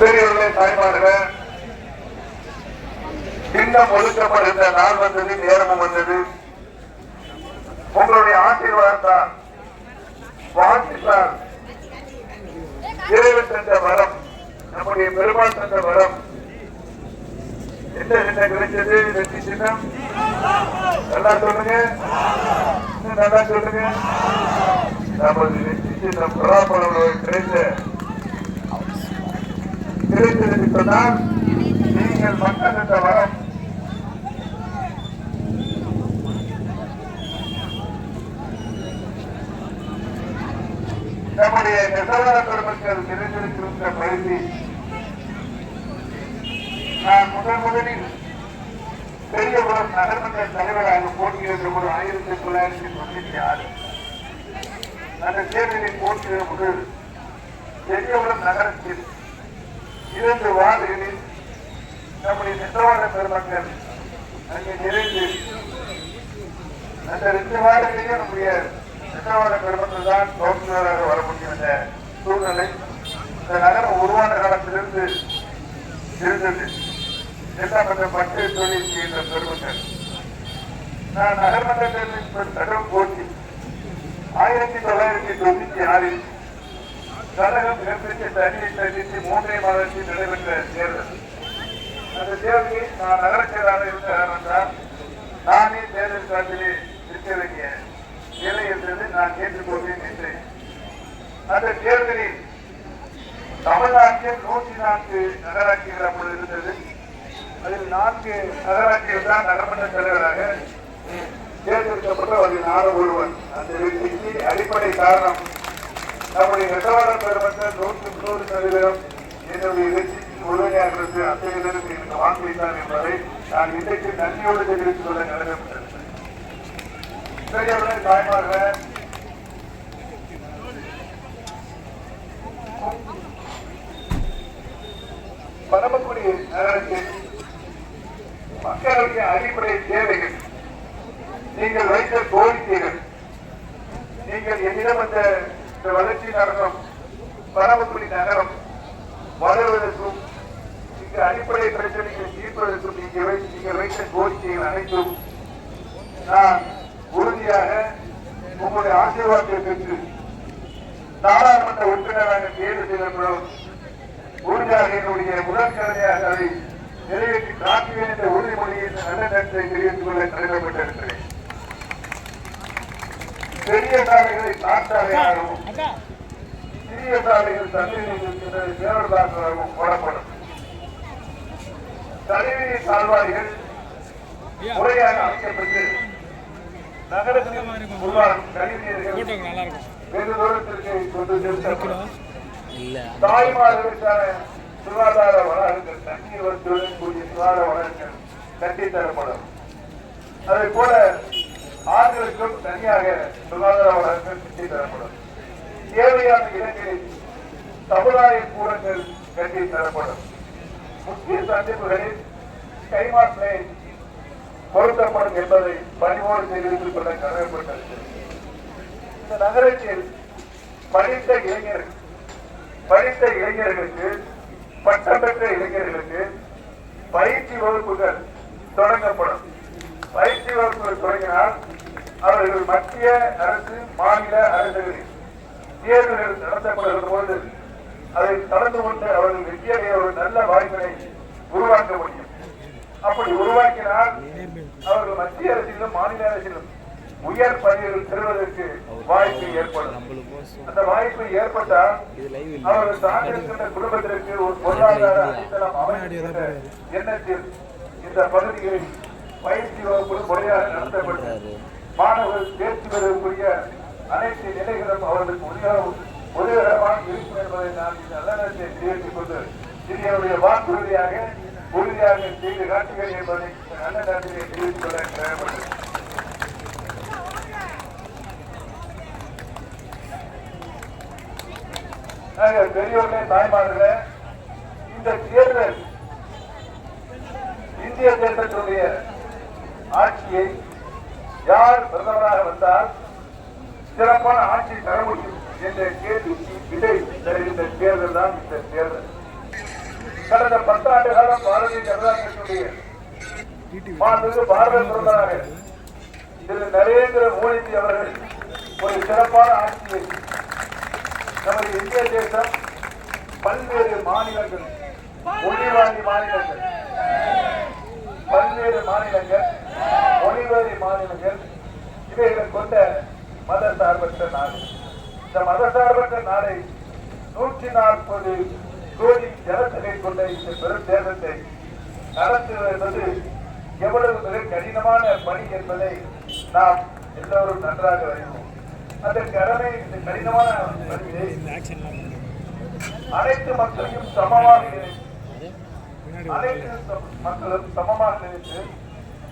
பெரியவர்களே தாய்மார்களே இன்னும் ஒதுக்கப்படுகின்ற நாள் வந்தது நேரமும் வந்தது. உங்களுடைய ஆசீர்வாதத்தால் வாழ்த்துத்தால் இறைவன் தந்த வரம் நம்முடைய பெருமாள் தந்த வரம் என்ன என்ன கிடைச்சது வெற்றி சின்னம். நல்லா சொல்லுங்க. நல்லா சொல்லுங்க. நமது வெற்றி சின்னம் பராமரம் கிடைத்த கிடைத்தது சொன்னால் நீங்கள் வரம் நம்முடைய நெசவாள பெருமக்கள் நிறைந்திருக்கின்ற பகுதி நான் முதன் முதலில் பெரியபுரம் நகர்மன்ற தலைவராக போட்டியிடுகிற போது ஆயிரத்தி தொள்ளாயிரத்தி தொண்ணூத்தி ஆறு. அந்த தேர்தலில் போட்டியிட முதல் பெரியபுரம் நகரத்தில் இரண்டு வார்டுகளில் நம்முடைய நெசவாள பெருமக்கள் அங்கே நிறைந்து அந்த ரெண்டு வார்டுகளையும் நம்முடைய நெசவாள பெருமக்கள் தான் கவுன்சிலராக வர முடியும் சூழ்நிலை. இந்த நகரம் உருவான காலத்திலிருந்து இருந்தது. எல்லாம் அந்த பட்டு தொழில் செய்கின்ற பெருமக்கள். நான் நகர்மன்றத்தில் கடும் போட்டி. ஆயிரத்தி தொள்ளாயிரத்தி தொண்ணூத்தி ஆறில் கழகம் மிகப்பெரிய தனியை சந்தித்து மூன்றே மாதத்தில் நடைபெற்ற தேர்தல். அந்த தேர்தலில் நான் நகர செயலாளர் இருந்த காரணத்தால் நானே தேர்தல் சார்பிலே நிற்க வேண்டிய நிலை இருந்தது. நான் கேட்டுக்கொண்டேன் என்றேன் அந்த தேர்தலில் தமிழ்நாட்டில் நூற்றி நான்கு நகராட்சிகள் அப்பொழுது இருந்தது. அதில் நான்கு நகராட்சிகள் தான் நகர்மன்ற தலைவராக தேர்ந்தெடுக்கப்பட்ட ஒரு நானும் ஒருவன் அந்த வெற்றிக்கு அடிப்படை காரணம் நம்முடைய நெசவாளர் பெறப்பட்ட நூற்று நூறு சதவீதம் என்னுடைய வெற்றிக்கு உறுதுணையாக இருந்து அத்தகையிலிருந்து எனக்கு வாங்கிவிட்டார் என்பதை நான் இன்றைக்கு நன்றியோடு தெரிவித்துக் கொள்ள கடமைப்பட்டிருக்கிறேன். பெரியவர்களே தாய்மார்களே பரமக்குடி நகரத்தில் மக்களுடைய அடிப்படை தேவைகள். நீங்கள் வைத்த கோரிக்கைகள் நீங்கள் என்னிடம் அந்த இந்த வளர்ச்சி நகரம் பரவக்குடி நகரம் வளர்வதற்கும் இங்கு அடிப்படை பிரச்சனைகளை தீர்ப்பதற்கும் நீங்கள் நீங்கள் வைத்த கோரிக்கைகள் அனைத்தும் நான் உறுதியாக உங்களுடைய ஆசீர்வாதத்தை பெற்று நாடாளுமன்ற உறுப்பினராக தேர்வு செய்யப்படும் உறுதியாக என்னுடைய முதல் கடமையாக அதை நிறைவேற்றி காட்டுவேன் என்ற உறுதிமொழியை நல்ல நேரத்தை தெரிவித்துக் கொள்ள கடமைப்பட்டிருக்கிறேன் பெரிய சாலைகளை நாட்டாலையாகவும் சிறிய சாலைகள் தண்ணீரில் இருக்கின்ற தேவதாசராகவும் போடப்படும். தலைவிதி சால்வாய்கள் முறையாக அமைக்கப்பட்டு நகரத்தில் உருவாகும் கழிவுநீர்கள் வெகு தூரத்திற்கு கொண்டு செலுத்தப்படும் இல்ல. தாய்மார்களுக்கான சுகாதார வளாகங்கள் தண்ணீர் வசதியுடன் கூடிய சுகாதார வளாகங்கள் கட்டி தரப்படும் அதே போல ஆண்களுக்கும் தனியாக சுகாதார வளாகங்கள் கட்டி தரப்படும். தேவையான இடங்களில் சமுதாய கூடங்கள் கட்டி தரப்படும். முக்கிய சந்திப்புகளில் கைமாற்றை பொருத்தப்படும் என்பதை பணிவோடு தெரிவித்துக் கொள்ள கடமைப்பட்டிருக்கிறது இந்த நகரத்தில் படித்த இளைஞர்கள் படித்த இளைஞர்களுக்கு பட்டம் பெற்ற இளைஞர்களுக்கு பயிற்சி வகுப்புகள் தொடங்கப்படும். பயிற்சி வகுப்புகள் தொடங்கினால் அவர்கள் மத்திய அரசு மாநில அரசுகளில் தேர்வுகள் நடத்தப்படுகிற போது அதை கலந்து கொண்டு அவர்கள் வெற்றியடைய ஒரு நல்ல வாய்ப்பினை உருவாக்க முடியும். அப்படி உருவாக்கினால் அவர்கள் மத்திய அரசிலும் மாநில அரசிலும் உயர் பதவிகள் பெறுவதற்கு வாய்ப்பு ஏற்படும். அந்த வாய்ப்பு ஏற்பட்டால் அவர்கள் சார்ந்திருக்கின்ற குடும்பத்திற்கு ஒரு பொருளாதார அடித்தளம் அமைக்கின்ற எண்ணத்தில் இந்த பகுதிகளில் பயிற்சி வகுப்பு முறையாக நடத்தப்படுகிறது மாணவர்கள் தேர்ச்சி பெறக்கூடிய அனைத்து நிலைகளும் அவர்களுக்கு உதவியாக உதவிகரமாக இருக்கும் என்பதை நான் இந்த நல்ல நேரத்தை தெரிவித்துக் கொண்டு சிறியவருடைய வாக்குறுதியாக உறுதியாக செய்து காட்டுகிறேன் என்பதை நல்ல நேரத்திலே தெரிவித்துக் கொள்ள தேவைப்படுகிறது. நாங்கள் பெரியோர்களே தாய்மார்களே இந்த தேர்தல் இந்திய தேர்தலுடைய ஆட்சியை யார் பிரதமராக வந்தால் சிறப்பான ஆட்சி தர முடியும் என்ற கேள்விக்கு விடை தருகின்ற தேர்தல் தான் இந்த தேர்தல். கடந்த பத்தாண்டு காலம் பாரதிய ஜனதா கட்சியுடைய பாரத பிரதமராக திரு நரேந்திர மோடிஜி அவர்கள் ஒரு சிறப்பான ஆட்சியை நமது இந்திய தேசம் பல்வேறு மாநிலங்கள் மொழிவாரி மாநிலங்கள் பல்வேறு மாநிலங்கள் மொழிவாரி மாநிலங்கள் இவைகளை கொண்ட மத சார்பற்ற நாடு. இந்த மத சார்பற்ற நாடை நூற்றி நாற்பது கோடி ஜனத்தொகை கொண்ட இந்த பெரும் தேசத்தை நடத்துவது என்பது எவ்வளவு மிக கடினமான பணி என்பதை நாம் எல்லோரும் நன்றாக அறிவோம். அந்த கடமை இந்த கடினமான பணியை அனைத்து மக்களையும் சமமாக அனைத்து மக்களும் சமமாக நினைத்து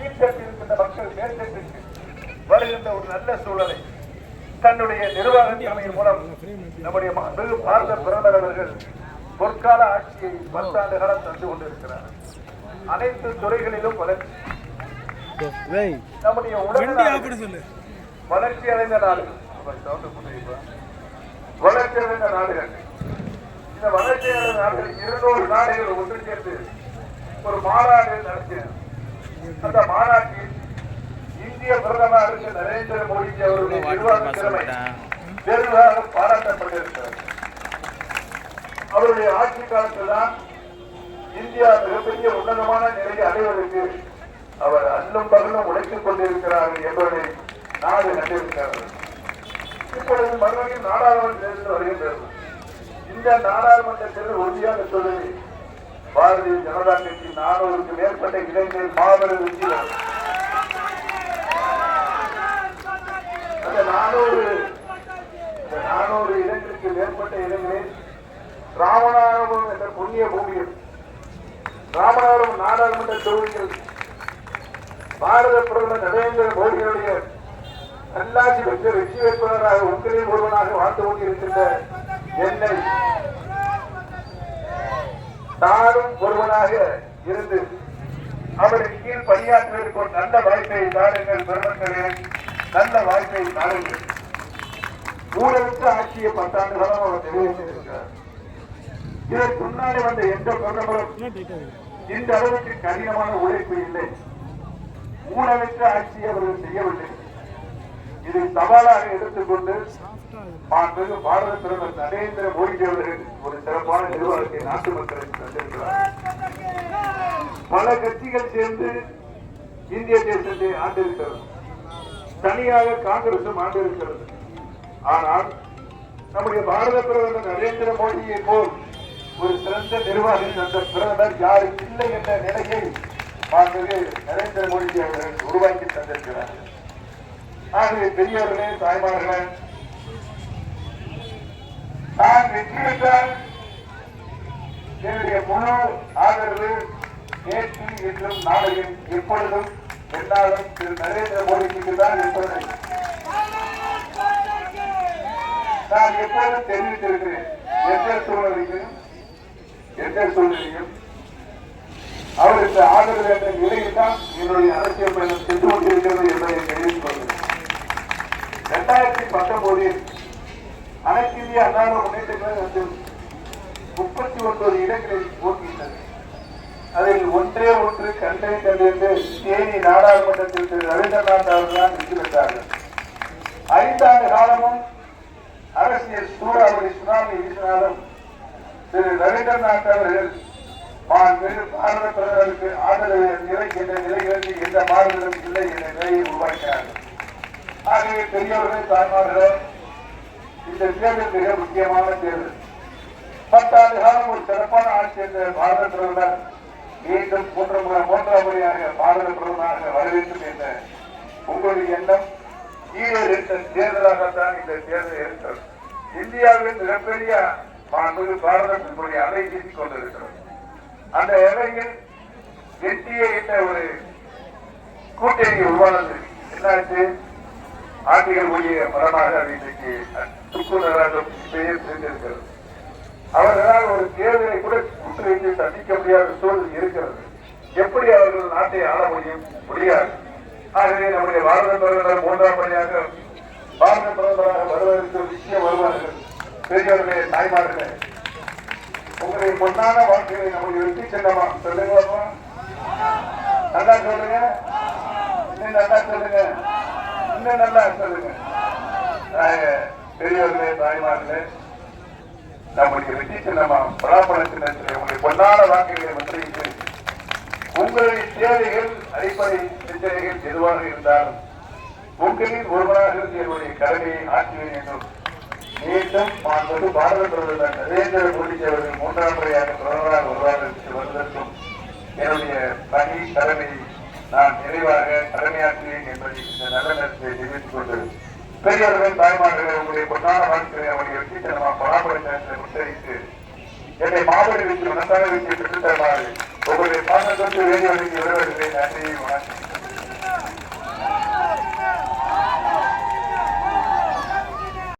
இருக்கின்ற மக்கள் வருகின்ற ஒரு நல்ல சூழலை தன்னுடைய நிர்வாக திறமையின் மூலம் நம்முடைய பாரத பிரதமர் அவர்கள் பொற்கால ஆட்சியை பத்தாண்டு காலம் தந்து கொண்டிருக்கிறார். அனைத்து துறைகளிலும் வளர்ச்சி. நம்முடைய உலக வளர்ச்சி அடைந்த நாடுகள். வளர்ச்சி அடைந்த நாடுகள். இந்த வளர்ச்சி அடைந்த நாடுகள் இருநூறு நாடுகள் ஒன்று சேர்ந்து ஒரு மாநாடு நடத்தினர் அந்த மாநாட்டில் இந்திய பிரதமர் திரு நரேந்திர மோடிஜி அவருடைய நிர்வாக திறமை பெரிதாக பாராட்டப்பட்டிருக்கிறது. அவருடைய ஆட்சி காலத்தில் தான் இந்தியா மிகப்பெரிய உன்னதமான நிலையை அடைவதற்கு அவர் அல்லும் பகலும் உழைத்துக் கொண்டிருக்கிறார்கள் என்பதை நாடு கண்டிருக்கிறது. இப்பொழுது மறுபடியும் நாடாளுமன்ற தேர்தல் வருகின்றது. இந்த நாடாளுமன்ற தேர்தல் உறுதியாக சொல்லுது பாரதிய ஜனதா கட்சி நானூறுக்கு மேற்பட்ட இடங்களில் மாபெரும் வெற்றி அந்த நானூறு இந்த நானூறு இடங்களுக்கு மேற்பட்ட இடங்களில் ராமநாதபுரம் என்ற புண்ணிய பூமியில் ராமநாதபுரம் நாடாளுமன்ற தொகுதியில் பாரத பிரதமர் நரேந்திர மோடியுடைய நல்லாட்சி பெற்ற வெற்றி வேட்பாளராக உங்களில் ஒருவனாக வாழ்ந்து கொண்டிருக்கின்ற என்னை நானும் ஒருவனாக இருந்து அவரின் கீழ் பணியாற்றுவதற்கு ஒரு நல்ல வாய்ப்பை தாருங்கள் பெருமக்களே நல்ல வாய்ப்பை தாருங்கள். ஊழலுக்கு ஆட்சியை பத்தாண்டு காலம் அவர் நிறைவேற்றியிருக்கிறார். இதற்கு முன்னாடி வந்த எந்த பிரதமரும் இந்த அளவுக்கு கடினமான உழைப்பு இல்லை. ஊழலுக்கு ஆட்சியை அவர்கள் செய்யவில்லை. இதை சவாலாக எடுத்துக்கொண்டு மாண்புமிகு பாரத பிரதமர் நரேந்திர மோடி அவர்கள் ஒரு சிறப்பான நிர்வாகத்தை நாட்டு மக்களுக்கு தந்திருக்கிறார். பல கட்சிகள் சேர்ந்து இந்திய தேசத்தை ஆண்டிருக்கிறது தனியாக காங்கிரசும் ஆண்டிருக்கிறது ஆனால் நம்முடைய பாரத பிரதமர் நரேந்திர மோடியை போல் ஒரு சிறந்த நிர்வாகி அந்த பிரதமர் யாரும் இல்லை என்ற நிலையை மாண்புமிகு நரேந்திர மோடிஜி அவர்கள் உருவாக்கி தந்திருக்கிறார். ஆகவே பெரியவர்களே தாய்மார்களே. நான் வெற்றி பெற்றால் என்னுடைய முழு ஆதரவு நேற்று இன்றும் நாளையும் எப்பொழுதும் என்னாலும் திரு நரேந்திர மோடிக்கு தான் இருப்பது நான் எப்போதும் தெரிவித்திருக்கிறேன் எந்த சூழ்நிலையும் எந்த சூழ்நிலையும் அவருக்கு ஆதரவு என்ற நிலையில் தான் என்னுடைய அரசியல் பயணம் சென்று கொண்டிருக்கிறது என்பதை இரண்டாயிரத்தி பத்தொன்பதில் அனைத்திந்திய இந்திய முன்னேற்ற கழகம் முப்பத்தி ஒன்பது இடங்களில் போட்டியிட்டது அதில் ஒன்றே ஒன்று கண்டறிந்தது என்று தேனி நாடாளுமன்றத்தில் திரு ரவீந்திரநாத் அவர்கள்தான் வெற்றி பெற்றார்கள். ஐந்தாண்டு காலமும் அரசியல் சூறாவளி சுனாமி வீசினாலும் திரு ரவீந்திரநாத் அவர்கள் மாண்புமிகு பாரத பிரதமருக்கு ஆதரவு நிலை என்ற நிலையிலிருந்து எந்த மாறுதலும் இல்லை என்ற நிலையை உருவாக்கினார்கள். ஆகவே பெரியவர்களே தாய்மார்களே இந்த தேர்தல் மிக முக்கியமான தேர்தல் பத்தாண்டு காலம் ஒரு சிறப்பான ஆட்சி என்ற பாரத பிரதமர் மீண்டும் மூன்று முறை மூன்றாம் முறையாக பாரத பிரதமராக வர வேண்டும் என்ற உங்களுடைய எண்ணம் ஈரோடு தேர்தலாகத்தான் இந்த தேர்தல் இருக்கிறது. இந்தியாவில் மிகப்பெரிய மாண்புமிகு பாரதம் நம்முடைய அலை வீசிக் கொண்டிருக்கிறது. அந்த இலையில் என்டிஏ என்ற ஒரு கூட்டணி உருவானது. என்னாச்சு? ஆண்டுகள் ஒழிய மரமாக அது இன்றைக்கு துக்குநராக பெயர் தெரிந்திருக்கிறது. அவர்களால் ஒரு தேர்தலை கூட கூட்டு வைத்து சந்திக்க முடியாத சூழல் இருக்கிறது. எப்படி அவர்கள் நாட்டை ஆள முடியும்? முடியாது. ஆகவே நம்முடைய பாரத பிரதமர் மூன்றாம் முறையாக பாரத பிரதமராக வருவதற்கு நிச்சயம் வருவார்கள் பெரியவர்களே தாய்மார்களே உங்களுடைய பொன்னான வாழ்க்கையை நம்முடைய வெற்றி சின்னமா சொல்லுங்க நல்லா சொல்லுங்க. நல்லா சொல்லுங்க. இன்னும் நல்லா சொல்லுங்க நாங்க பெரியவர்களே தாய்மார்களே நம்முடைய வெற்றி சின்னமா பலாப்பழ சின்னத்தில் உங்களுடைய பொன்னான வாக்குகளை முத்திரையிட்டு உங்களுடைய தேவைகள் அடிப்படை பிரச்சனைகள் எதுவாக இருந்தாலும் உங்களின் ஒருவராக இருந்து என்னுடைய கடமையை ஆற்றுவேன் என்றும் மீண்டும் மாண்பது பாரத பிரதமர் நரேந்திர மோடி அவர்கள் மூன்றாம் முறையாக பிரதமராக வருவார்கள் வருவதற்கும் என்னுடைய பணி கடமையை நான் நிறைவாக கடமையாற்றுவேன் என்பதை இந்த நல்ல நேரத்தை தெரிவித்துக் கொண்டு பெரியவர்கள் தாய்மார்கள் உங்களுடைய பொன்னான வாழ்க்கையை அவருடைய வெற்றித்தனமாக பராமரித்த முத்தரித்து என்னை மாபெரும் வீட்டில் மனசாக வெற்றி பெற்றுத்தருமாறு உங்களுடைய பாசத்தொன்று வேண்டிய வருகிறேன் நன்றி வணக்கம்